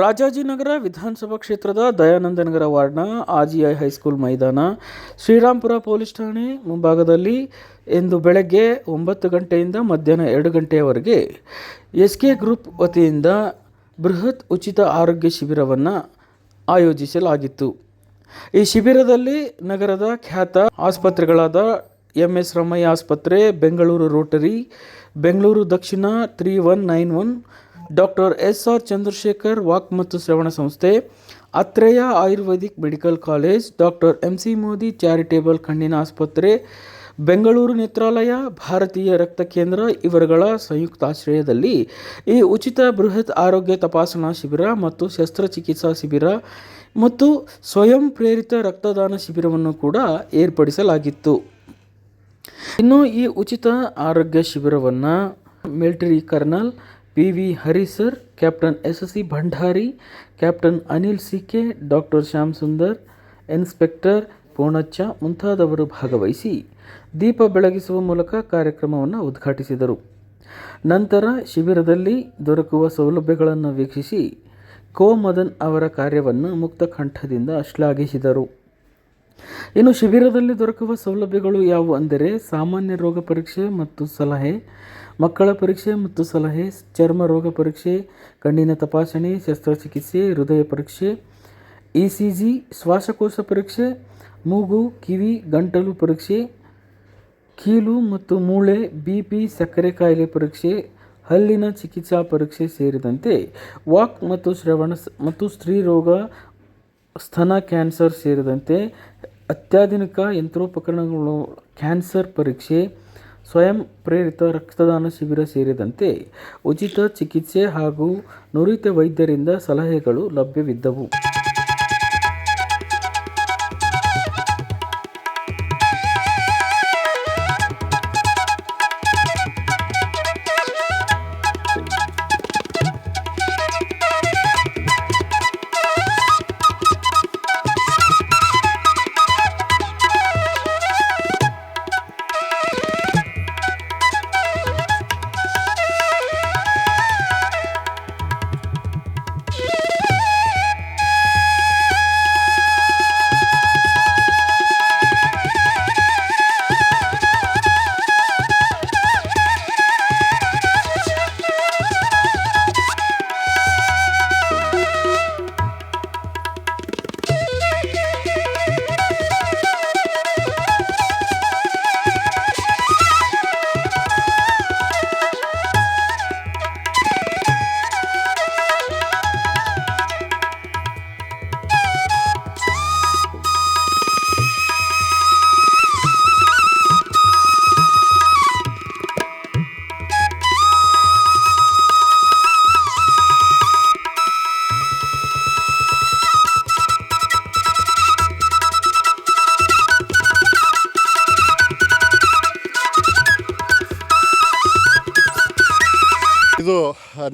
ರಾಜಾಜಿನಗರ ವಿಧಾನಸಭಾ ಕ್ಷೇತ್ರದ ದಯಾನಂದನಗರ ವಾರ್ಡ್ನ ಆರ್ಜಿಐ ಹೈಸ್ಕೂಲ್ ಮೈದಾನ, ಶ್ರೀರಾಂಪುರ ಪೊಲೀಸ್ ಠಾಣೆ ಮುಂಭಾಗದಲ್ಲಿ ಇಂದು ಬೆಳಗ್ಗೆ ಒಂಬತ್ತು ಗಂಟೆಯಿಂದ ಮಧ್ಯಾಹ್ನ ಎರಡು ಗಂಟೆಯವರೆಗೆ ಎಸ್ ಕೆ ಗ್ರೂಪ್ ವತಿಯಿಂದ ಬೃಹತ್ ಉಚಿತ ಆರೋಗ್ಯ ಶಿಬಿರವನ್ನು ಆಯೋಜಿಸಲಾಗಿತ್ತು. ಈ ಶಿಬಿರದಲ್ಲಿ ನಗರದ ಖ್ಯಾತ ಆಸ್ಪತ್ರೆಗಳಾದ ಎಂ ಎಸ್ ರಮಯ್ಯ ಆಸ್ಪತ್ರೆ, ಬೆಂಗಳೂರು ರೋಟರಿ, ಬೆಂಗಳೂರು ದಕ್ಷಿಣ three one nine one doctor S R Chandrashekhar walk ಮತ್ತು ಶ್ರವಣ ಸಂಸ್ಥೆ, Atreya Ayurvedic medical college, doctor M C Modi charitable ಕಣ್ಣಿನ ಆಸ್ಪತ್ರೆ, ಬೆಂಗಳೂರು ನೇತ್ರಾಲಯ, ಭಾರತೀಯ ರಕ್ತ ಕೇಂದ್ರ ಇವರುಗಳ ಸಂಯುಕ್ತಾಶ್ರಯದಲ್ಲಿ ಈ ಉಚಿತ ಬೃಹತ್ ಆರೋಗ್ಯ ತಪಾಸಣಾ ಶಿಬಿರ ಮತ್ತು ಶಸ್ತ್ರಚಿಕಿತ್ಸಾ ಶಿಬಿರ ಮತ್ತು ಸ್ವಯಂ ಪ್ರೇರಿತ ರಕ್ತದಾನ ಶಿಬಿರವನ್ನು ಕೂಡ ಏರ್ಪಡಿಸಲಾಗಿತ್ತು. ಇನ್ನು ಈ ಉಚಿತ ಆರೋಗ್ಯ ಶಿಬಿರವನ್ನು military colonel P V Hari sir captain S C Bhandari, captain Anil C K doctor Shyam Sundar, inspector Poornacha ಮುಂತಾದವರು ಭಾಗವಹಿಸಿ ದೀಪ ಬೆಳಗಿಸುವ ಮೂಲಕ ಕಾರ್ಯಕ್ರಮವನ್ನು ಉದ್ಘಾಟಿಸಿದರು. ನಂತರ ಶಿಬಿರದಲ್ಲಿ ದೊರಕುವ ಸೌಲಭ್ಯಗಳನ್ನು ವೀಕ್ಷಿಸಿ ಕೋ ಮದನ್ ಅವರ ಕಾರ್ಯವನ್ನು ಮುಕ್ತ ಕಂಠದಿಂದ ಶ್ಲಾಘಿಸಿದರು. ಇನ್ನು ಶಿಬಿರದಲ್ಲಿ ದೊರಕುವ ಸೌಲಭ್ಯಗಳು ಯಾವುವು ಅಂದರೆ ಸಾಮಾನ್ಯ ರೋಗ ಪರೀಕ್ಷೆ ಮತ್ತು ಸಲಹೆ ಮಕ್ಕಳ ಪರೀಕ್ಷೆ ಮತ್ತು ಸಲಹೆ, ಚರ್ಮ ರೋಗ ಪರೀಕ್ಷೆ, ಕಣ್ಣಿನ ತಪಾಸಣೆ, ಶಸ್ತ್ರಚಿಕಿತ್ಸೆ, ಹೃದಯ ಪರೀಕ್ಷೆ ಇ ಸಿ ಜಿ ಶ್ವಾಸಕೋಶ ಪರೀಕ್ಷೆ, ಮೂಗು, ಕಿವಿ, ಗಂಟಲು ಪರೀಕ್ಷೆ, ಕೀಲು ಮತ್ತು ಮೂಳೆ ಬಿ ಪಿ ಸಕ್ಕರೆ ಕಾಯಿಲೆ ಪರೀಕ್ಷೆ, ಹಲ್ಲಿನ ಚಿಕಿತ್ಸಾ ಪರೀಕ್ಷೆ ಸೇರಿದಂತೆ ವಾಕ್ ಮತ್ತು ಶ್ರವಣ ಮತ್ತು ಸ್ತ್ರೀ ರೋಗ, ಸ್ತನ ಕ್ಯಾನ್ಸರ್ ಸೇರಿದಂತೆ ಅತ್ಯಾಧುನಿಕ ಯಂತ್ರೋಪಕರಣಗಳು, ಕ್ಯಾನ್ಸರ್ ಪರೀಕ್ಷೆ ಸ್ವಯಂ ಪ್ರೇರಿತ ರಕ್ತದಾನ ಶಿಬಿರ ಸೇರಿದಂತೆ ಉಚಿತ ಚಿಕಿತ್ಸೆ ಹಾಗೂ ನುರಿತ ವೈದ್ಯರಿಂದ ಸಲಹೆಗಳು ಲಭ್ಯವಿದ್ದವು.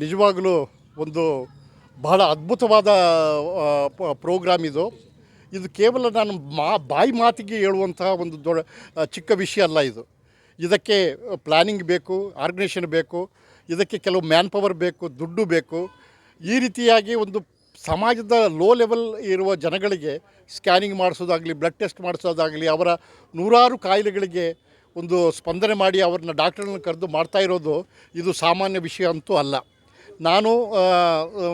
ನಿಜವಾಗಲೂ ಒಂದು ಬಹಳ ಅದ್ಭುತವಾದ ಪ್ರೋಗ್ರಾಮ್ ಇದು. ಇದು ಕೇವಲ ನಾನು ಮಾ, ಬಾಯಿ ಮಾತಿಗೆ ಹೇಳುವಂತಹ ಒಂದು ದೊಡ್ಡ ಚಿಕ್ಕ ವಿಷಯ ಅಲ್ಲ ಇದು. ಇದಕ್ಕೆ ಪ್ಲ್ಯಾನಿಂಗ್ ಬೇಕು, ಆರ್ಗನೈಸೇಷನ್ ಬೇಕು, ಇದಕ್ಕೆ ಕೆಲವು ಮ್ಯಾನ್ ಪವರ್ ಬೇಕು, ದುಡ್ಡು ಬೇಕು. ಈ ರೀತಿಯಾಗಿ ಒಂದು ಸಮಾಜದ ಲೋ ಲೆವೆಲ್ ಇರುವ ಜನಗಳಿಗೆ ಸ್ಕ್ಯಾನಿಂಗ್ ಮಾಡಿಸೋದಾಗಲಿ, ಬ್ಲಡ್ ಟೆಸ್ಟ್ ಮಾಡಿಸೋದಾಗಲಿ, ಅವರ ನೂರಾರು ಕಾಯಿಲೆಗಳಿಗೆ ಒಂದು ಸ್ಪಂದನೆ ಮಾಡಿ ಅವ್ರನ್ನ ಡಾಕ್ಟರ್ನ ಕರೆದು ಮಾಡ್ತಾ ಇರೋದು ಇದು ಸಾಮಾನ್ಯ ವಿಷಯ ಅಂತೂ ಅಲ್ಲ. ನಾನು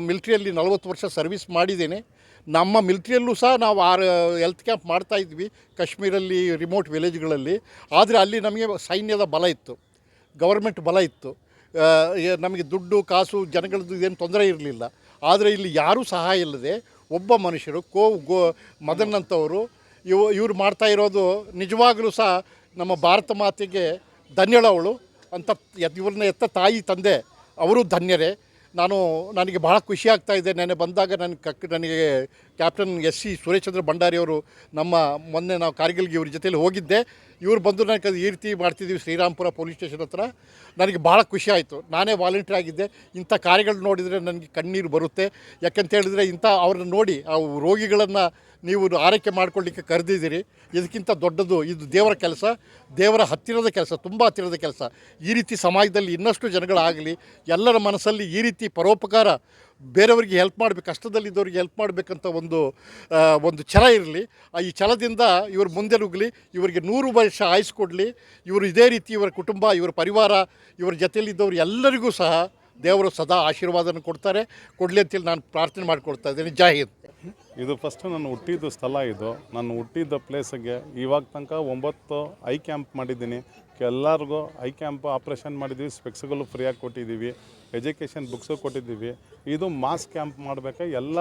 ಮಿಲ್ಟ್ರಿಯಲ್ಲಿ ನಲವತ್ತು ವರ್ಷ ಸರ್ವಿಸ್ ಮಾಡಿದ್ದೇನೆ. ನಮ್ಮ ಮಿಲ್ಟ್ರಿಯಲ್ಲೂ ಸಹ ನಾವು ಆರು ಹೆಲ್ತ್ ಕ್ಯಾಂಪ್ ಮಾಡ್ತಾ ಇದ್ವಿ, ಕಾಶ್ಮೀರಲ್ಲಿ ರಿಮೋಟ್ ವಿಲೇಜ್ಗಳಲ್ಲಿ ಆದರೆ ಅಲ್ಲಿ ನಮಗೆ ಸೈನ್ಯದ ಬಲ ಇತ್ತು ಗೌರ್ಮೆಂಟ್ ಬಲ ಇತ್ತು. ನಮಗೆ ದುಡ್ಡು, ಕಾಸು, ಜನಗಳದ್ದು ಏನು ತೊಂದರೆ ಇರಲಿಲ್ಲ. ಆದರೆ ಇಲ್ಲಿ ಯಾರೂ ಸಹಾಯ ಇಲ್ಲದೆ ಒಬ್ಬ ಮನುಷ್ಯರು, ಕೋ, ಗೋ, ಮದನ್ ಅಂತವರು, ಇವ, ಇವ್ರು ಮಾಡ್ತಾ ಇರೋದು ನಿಜವಾಗಲೂ ಸಹ ನಮ್ಮ ಭಾರತ ಮಾತೆಗೆ ಧನ್ಯಳವಳು ಅಂತ ಇವ್ರನ್ನ ಎತ್ತ ತಾಯಿ ತಂದೆ, ಅವರು ಧನ್ಯರೇ. ನಾನು ನನಗೆ ಬಹಳ ಖುಷಿ ಆಗ್ತಾ ಇದೆ. ನೆನೆ ಬಂದಾಗ ನನ್ನ ಕಕ್, ನನಗೆ captain S C Sureshchandra Bhandari ಅವರು ನಮ್ಮ ಮೊನ್ನೆ ನಾವು ಕಾರ್ಗಿಲ್ಗೆ ಇವ್ರ ಜೊತೆಯಲ್ಲಿ ಹೋಗಿದ್ದೆ. ಇವ್ರು ಬಂದು ನನಗೆ ಈ ರೀತಿ ಮಾಡ್ತಿದ್ದೀವಿ ಶ್ರೀರಾಮ್ಪುರ ಪೊಲೀಸ್ ಸ್ಟೇಷನ್ ಹತ್ರ. ನನಗೆ ಭಾಳ ಖುಷಿ ಆಯಿತು. ನಾನೇ ವಾಲಂಟಿಯರ್ ಆಗಿದ್ದೆ. ಇಂಥ ಕಾರ್ಯಗಳು ನೋಡಿದರೆ ನನಗೆ ಕಣ್ಣೀರು ಬರುತ್ತೆ. ಯಾಕಂತ ಹೇಳಿದರೆ ಇಂಥ ಅವ್ರನ್ನ ನೋಡಿ, ಆ ರೋಗಿಗಳನ್ನು ನೀವು ಆರೈಕೆ ಮಾಡ್ಕೊಳ್ಳಿಕ್ಕೆ ಕರೆದಿದ್ದೀರಿ. ಇದಕ್ಕಿಂತ ದೊಡ್ಡದು ಇದು ದೇವರ ಕೆಲಸ, ದೇವರ ಹತ್ತಿರದ ಕೆಲಸ, ತುಂಬ ಹತ್ತಿರದ ಕೆಲಸ. ಈ ರೀತಿ ಸಮಾಜದಲ್ಲಿ ಇನ್ನಷ್ಟು ಜನಗಳಾಗಲಿ, ಎಲ್ಲರ ಮನಸ್ಸಲ್ಲಿ ಈ ರೀತಿ ಪರೋಪಕಾರ ಬೇರೆಯವರಿಗೆ ಹೆಲ್ಪ್ ಮಾಡಬೇಕು, ಕಷ್ಟದಲ್ಲಿದ್ದವ್ರಿಗೆ ಹೆಲ್ಪ್ ಮಾಡಬೇಕಂತ ಒಂದು ಒಂದು ಛಲ ಇರಲಿ. ಈ ಛಲದಿಂದ ಇವರು ಮುಂದೆ ನುಗ್ಗಲಿ, ಇವರಿಗೆ ನೂರು ವರ್ಷ ಆಯುಸ್ ಕೊಡಲಿ. ಇವರು ಇದೇ ರೀತಿ ಇವರ ಕುಟುಂಬ, ಇವರ ಪರಿವಾರ, ಇವರ ಜೊತೆಯಲ್ಲಿದ್ದವರು ಎಲ್ಲರಿಗೂ ಸಹ ದೇವರು ಸದಾ ಆಶೀರ್ವಾದನ ಕೊಡ್ತಾರೆ. ಕೊಡಲಿ ಅಂತೇಳಿ ನಾನು ಪ್ರಾರ್ಥನೆ ಮಾಡಿಕೊಡ್ತಾ ಇದ್ದೇನೆ. ಜೈ ಇದು ಫಸ್ಟ್ ನಾನು ಹುಟ್ಟಿದ ಸ್ಥಳ ಇದು. ನಾನು ಹುಟ್ಟಿದ್ದ ಪ್ಲೇಸಿಗೆ ಇವಾಗ ತನಕ ಒಂಬತ್ತು ಐ ಕ್ಯಾಂಪ್ ಮಾಡಿದ್ದೀನಿ. ಎಲ್ಲರಿಗೂ ಐ ಕ್ಯಾಂಪ್ ಆಪ್ರೇಷನ್ ಮಾಡಿದ್ದೀವಿ ಸ್ಪೆಕ್ಸ್ಗಳು ಫ್ರೀಯಾಗಿ ಕೊಟ್ಟಿದ್ದೀವಿ ಎಜುಕೇಷನ್ ಬುಕ್ಸು ಕೊಟ್ಟಿದ್ದೀವಿ ಇದು ಮಾಸ್ ಕ್ಯಾಂಪ್ ಮಾಡಬೇಕು? ಎಲ್ಲ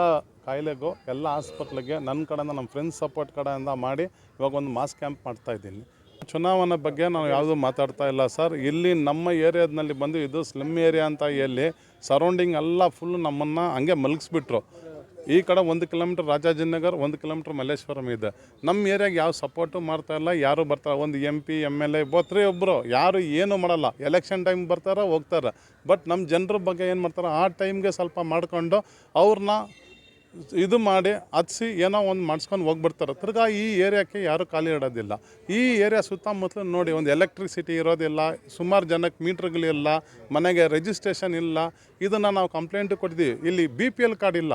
ಕಾಯಿಲೆಗೂ, ಎಲ್ಲ ಹಾಸ್ಪಿಟ್ಲಿಗೆ ನನ್ನ ಕಡೆಯಿಂದ ನಮ್ಮ ಫ್ರೆಂಡ್ಸ್ ಸಪೋರ್ಟ್ ಕಡೆಯಿಂದ ಮಾಡಿ ಇವಾಗ ಒಂದು ಮಾಸ್ ಕ್ಯಾಂಪ್ ಮಾಡ್ತಾ ಇದ್ದೀನಿ. ಚುನಾವಣೆ ಬಗ್ಗೆ ನಾವು ಯಾವುದೂ ಮಾತಾಡ್ತಾ ಇಲ್ಲ ಸರ್. ಇಲ್ಲಿ ನಮ್ಮ ಏರಿಯಾದಲ್ಲಿ ಬಂದು ಇದು ಸ್ಲಿಮ್ ಏರಿಯಾ ಅಂತ ಹೇಳಿ ಸರೌಂಡಿಂಗ್ ಎಲ್ಲ ಫುಲ್ ನಮ್ಮನ್ನು ಹಂಗೆ ಮಲಗಿಸ್ಬಿಟ್ರು. ಈ ಕಡೆ ಒಂದು ಕಿಲೋಮೀಟ್ರ್ ರಾಜಾಜಿನಗರ್, ಒಂದು ಕಿಲೋಮೀಟ್ರ್ ಮಲ್ಲೇಶ್ವರಂ ಇದೆ. ನಮ್ಮ ಏರಿಯಾಗೆ ಯಾವ ಸಪೋರ್ಟು ಮಾಡ್ತಾ ಇಲ್ಲ, ಯಾರು ಬರ್ತಾರೆ ಒಂದು M P M L A ಬೋತ್ರಿ ಒಬ್ಬರು ಯಾರು ಏನು ಮಾಡಲ್ಲ. ಎಲೆಕ್ಷನ್ ಟೈಮ್ ಬರ್ತಾರೆ, ಹೋಗ್ತಾರೆ. ಬಟ್ ನಮ್ಮ ಜನರ ಬಗ್ಗೆ ಏನು ಮಾಡ್ತಾರೆ? ಆ ಟೈಮ್ಗೆ ಸ್ವಲ್ಪ ಮಾಡಿಕೊಂಡು ಅವ್ರನ್ನ ಇದು ಮಾಡಿ ಹತ್ಸಿ ಏನೋ ಒಂದು ಮಾಡಿಸ್ಕೊಂಡು ಹೋಗ್ಬಿಡ್ತಾರೆ. ತಿರ್ಗಾ ಈ ಏರಿಯಾಕ್ಕೆ ಯಾರು ಖಾಲಿ ಇಡೋದಿಲ್ಲ. ಈ ಏರಿಯಾ ಸುತ್ತಮುತ್ತಲು ನೋಡಿ, ಒಂದು ಎಲೆಕ್ಟ್ರಿಸಿಟಿ ಇರೋದಿಲ್ಲ, ಸುಮಾರು ಜನಕ್ಕೆ ಮೀಟ್ರ್ಗಳಿಲ್ಲ ಮನೆಗೆ ರಿಜಿಸ್ಟ್ರೇಷನ್ ಇಲ್ಲ. ಇದನ್ನು ನಾವು ಕಂಪ್ಲೇಂಟು ಕೊಟ್ಟಿದ್ದೀವಿ ಇಲ್ಲಿ ಬಿ ಪಿ ಎಲ್ ಕಾರ್ಡ್ ಇಲ್ಲ.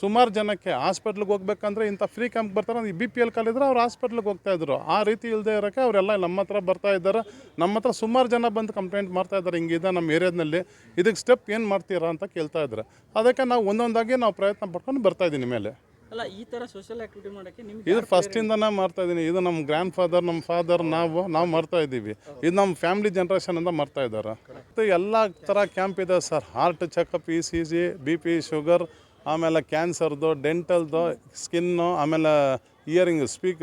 ಸುಮಾರು ಜನಕ್ಕೆ ಹಾಸ್ಪಿಟ್ಲಿಗೆ ಹೋಗ್ಬೇಕಂದ್ರೆ ಇಂಥ ಫ್ರೀ ಕ್ಯಾಂಪ್ ಬರ್ತಾರೆ. ಈ ಬಿ ಪಿ ಎಲ್ ಕಾಲಿದ್ರೆ ಅವ್ರು ಹಾಸ್ಪಿಟ್ಲಿಗೆ ಹೋಗ್ತಾ ಇದ್ರು. ಆ ರೀತಿ ಇಲ್ಲದೆ ಇರೋಕ್ಕೆ ಅವರೆಲ್ಲ ನಮ್ಮ ಹತ್ರ ಬರ್ತಾ ಇದ್ದಾರೆ. ನಮ್ಮ ಹತ್ರ ಸುಮಾರು ಜನ ಬಂದು ಕಂಪ್ಲೇಂಟ್ ಮಾಡ್ತಾ ಇದ್ದಾರೆ. ಹಿಂಗಿದೆ ನಮ್ಮ ಏರಿಯಾದಲ್ಲಿ ಇದಕ್ಕೆ ಸ್ಟೆಪ್ ಏನು ಮಾಡ್ತೀರಾ ಅಂತ ಕೇಳ್ತಾ ಇದ್ದಾರೆ. ಅದಕ್ಕೆ ನಾವು ಒಂದೊಂದಾಗಿ ನಾವು ಪ್ರಯತ್ನ ಪಡ್ಕೊಂಡು ಬರ್ತಾ ಇದ್ದೀನಿ ಮೇಲೆ. ಅಲ್ಲ ಈ ಥರ ಸೋಷಿಯಲ್ ಆ್ಯಕ್ಟಿವಿಟಿ ಮಾಡೋಕ್ಕೆ ನಿಮ್ಗೆ ಇದು ಫಸ್ಟಿಂದನೇ ಮಾಡ್ತಾ ಇದ್ದೀನಿ. ಇದು ನಮ್ಮ ಗ್ರ್ಯಾಂಡ್ ಫಾದರ್ ನಮ್ಮ ಫಾದರ್ ನಾವು ನಾವು ಮಾಡ್ತಾ ಇದ್ದೀವಿ. ಇದು ನಮ್ಮ ಫ್ಯಾಮಿಲಿ ಅಂತ ಮಾಡ್ತಾ ಇದ್ದಾರೆ. ಮತ್ತು ಎಲ್ಲ ಥರ ಕ್ಯಾಂಪ್ ಇದೆ sir heart checkup E C G B P sugar ಆಮೇಲೆ ಕ್ಯಾನ್ಸರ್ದು ಡೆಂಟಲ್ದು ಸ್ಕಿನ್ನು ಆಮೇಲೆ ಇಯರಿಂಗ್ ಸ್ಪೀಕ್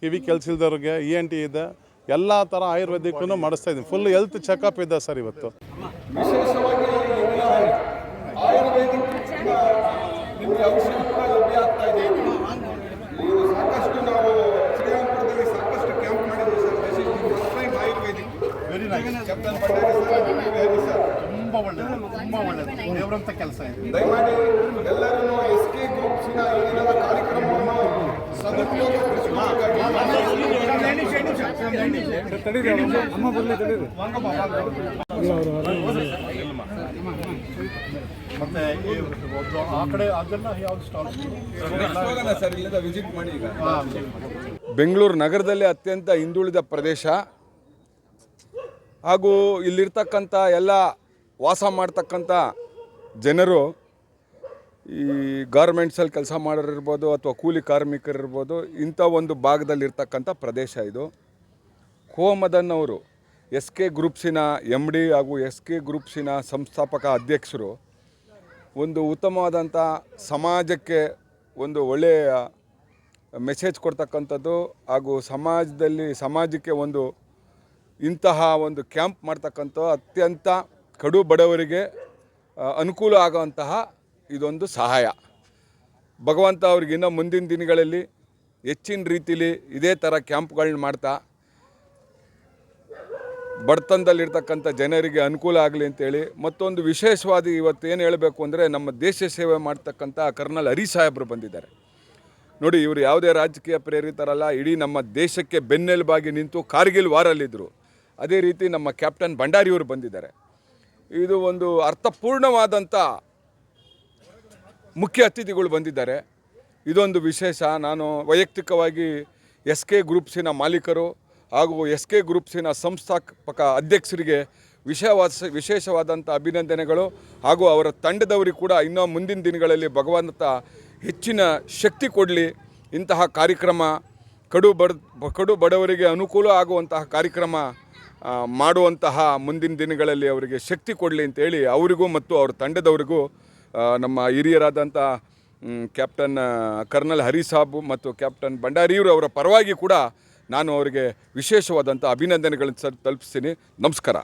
ಕಿವಿ ಕೆಲ್ಸಿಲ್ದವ್ರಿಗೆ ಇ ಎನ್ ಟಿ ಇದೆ. ಎಲ್ಲ ಥರ ಆಯುರ್ವೇದಿಕ್ಕೂ ಮಾಡಿಸ್ತಾ ಇದ್ದೀನಿ. ಫುಲ್ ಹೆಲ್ತ್ ಚೆಕಪ್ ಇದೆ ಸರ್ ಇವತ್ತು. ತುಂಬ ಒಳ್ಳೆಯದು ತುಂಬ ನಿಮಗೆ ಔಷಧಿ ಕೂಡ ಲಭ್ಯ ಆಗ್ತಾ ಇದೆ ಈಗ ಸಾಕಷ್ಟು ನಾವು ಶ್ರೀರಾಮ್ಪುರದಲ್ಲಿ ಸಾಕಷ್ಟು ಕ್ಯಾಂಪ್ ಮಾಡಿದ್ವಿ sir this is the first time Ayurvedic very nice captain Bhandari sir very sir ತುಂಬ ಒಳ್ಳೆಯದು ತುಂಬ ಒಳ್ಳೆಯದು ದೇವರಂಥ ಕೆಲಸ ಇದೆ ದಯಮಾಡಿ ಎಲ್ಲರೂ ಎಸ್ ಕೆ ಗ್ರೂಪ್ಸಿನ ಈ ದಿನದ ಕಾರ್ಯಕ್ರಮವನ್ನು ಮತ್ತೆ ಆ ಕಡೆ ಬೆಂಗಳೂರು ನಗರದಲ್ಲಿ ಅತ್ಯಂತ ಹಿಂದುಳಿದ ಪ್ರದೇಶ ಹಾಗೂ ಇಲ್ಲಿರ್ತಕ್ಕಂಥ ಎಲ್ಲ ವಾಸ ಮಾಡ್ತಕ್ಕಂಥ ಜನರು ಈ ಗಾರ್ಮೆಂಟ್ಸಲ್ಲಿ ಕೆಲಸ ಮಾಡೋರಿರ್ಬೋದು ಅಥವಾ ಕೂಲಿ ಕಾರ್ಮಿಕರಿರ್ಬೋದು ಇಂಥ ಒಂದು ಭಾಗದಲ್ಲಿರ್ತಕ್ಕಂಥ ಪ್ರದೇಶ ಇದು. ಕೋಮದನ್ ಅವರು ಎಸ್ ಕೆ ಗ್ರೂಪ್ಸಿನ ಎಂ ಡಿ ಹಾಗೂ ಎಸ್ ಕೆ ಗ್ರೂಪ್ಸಿನ ಸಂಸ್ಥಾಪಕ ಅಧ್ಯಕ್ಷರು ಒಂದು ಉತ್ತಮವಾದಂಥ ಸಮಾಜಕ್ಕೆ ಒಂದು ಒಳ್ಳೆಯ ಮೆಸೇಜ್ ಕೊಡ್ತಕ್ಕಂಥದ್ದು ಹಾಗೂ ಸಮಾಜದಲ್ಲಿ ಸಮಾಜಕ್ಕೆ ಒಂದು ಇಂತಹ ಒಂದು ಕ್ಯಾಂಪ್ ಮಾಡ್ತಕ್ಕಂಥ ಅತ್ಯಂತ ಕಡು ಬಡವರಿಗೆ ಅನುಕೂಲ ಆಗುವಂತಹ ಇದೊಂದು ಸಹಾಯ. ಭಗವಂತ ಅವ್ರಿಗಿನ್ನೂ ಮುಂದಿನ ದಿನಗಳಲ್ಲಿ ಹೆಚ್ಚಿನ ರೀತಿಲಿ ಇದೇ ಥರ ಕ್ಯಾಂಪ್ಗಳನ್ನ ಮಾಡ್ತಾ ಬಡತನದಲ್ಲಿರ್ತಕ್ಕಂಥ ಜನರಿಗೆ ಅನುಕೂಲ ಆಗಲಿ ಅಂತೇಳಿ ಮತ್ತೊಂದು ವಿಶೇಷವಾದ ಏನು ಹೇಳಬೇಕು ಅಂದರೆ ನಮ್ಮ ದೇಶ ಸೇವೆ ಮಾಡ್ತಕ್ಕಂಥ ಕರ್ನಲ್ ಹರಿ ಸಾಹೇಬರು ಬಂದಿದ್ದಾರೆ. ನೋಡಿ, ಇವರು ಯಾವುದೇ ರಾಜಕೀಯ ಪ್ರೇರಿತರಲ್ಲ, ಇಡೀ ನಮ್ಮ ದೇಶಕ್ಕೆ ಬೆನ್ನೆಲುಬಾಗಿ ನಿಂತು ಕಾರ್ಗಿಲ್ ವಾರಲ್ಲಿದ್ದರು ಅದೇ ರೀತಿ ನಮ್ಮ ಕ್ಯಾಪ್ಟನ್ ಭಂಡಾರಿಯವರು ಬಂದಿದ್ದಾರೆ. ಇದು ಒಂದು ಅರ್ಥಪೂರ್ಣವಾದಂಥ ಮುಖ್ಯ ಅತಿಥಿಗಳು ಬಂದಿದ್ದಾರೆ. ಇದೊಂದು ವಿಶೇಷ. ನಾನು ವೈಯಕ್ತಿಕವಾಗಿ ಎಸ್ ಕೆ ಗ್ರೂಪ್ಸಿನ ಮಾಲೀಕರು ಹಾಗೂ ಎಸ್ ಕೆ ಗ್ರೂಪ್ಸಿನ ಸಂಸ್ಥಾಪಕ ಅಧ್ಯಕ್ಷರಿಗೆ ವಿಷಯವಾದ ವಿಶೇಷವಾದಂಥ ಅಭಿನಂದನೆಗಳು ಹಾಗೂ ಅವರ ತಂಡದವರಿಗೆ ಕೂಡ ಇನ್ನೂ ಮುಂದಿನ ದಿನಗಳಲ್ಲಿ ಭಗವಂತ ಹೆಚ್ಚಿನ ಶಕ್ತಿ ಕೊಡಲಿ. ಇಂತಹ ಕಾರ್ಯಕ್ರಮ ಕಡು ಬಡ, ಕಡು ಬಡವರಿಗೆ ಅನುಕೂಲ ಆಗುವಂತಹ ಕಾರ್ಯಕ್ರಮ ಮಾಡುವಂತಹ ಮುಂದಿನ ದಿನಗಳಲ್ಲಿ ಅವರಿಗೆ ಶಕ್ತಿ ಕೊಡಲಿ ಅಂತೇಳಿ ಅವರಿಗೂ ಮತ್ತು ಅವ್ರ ತಂಡದವರಿಗೂ ನಮ್ಮ ಹಿರಿಯರಾದಂಥ ಕ್ಯಾಪ್ಟನ್, ಕರ್ನಲ್ ಹರಿ ಸಾಬು ಮತ್ತು ಕ್ಯಾಪ್ಟನ್ ಭಂಡಾರಿಯವರು ಅವರ ಪರವಾಗಿ ಕೂಡ ನಾನು ಅವರಿಗೆ ವಿಶೇಷವಾದಂಥ ಅಭಿನಂದನೆಗಳನ್ನು ಸರ್ ತಲುಪಿಸ್ತೀನಿ. ನಮಸ್ಕಾರ.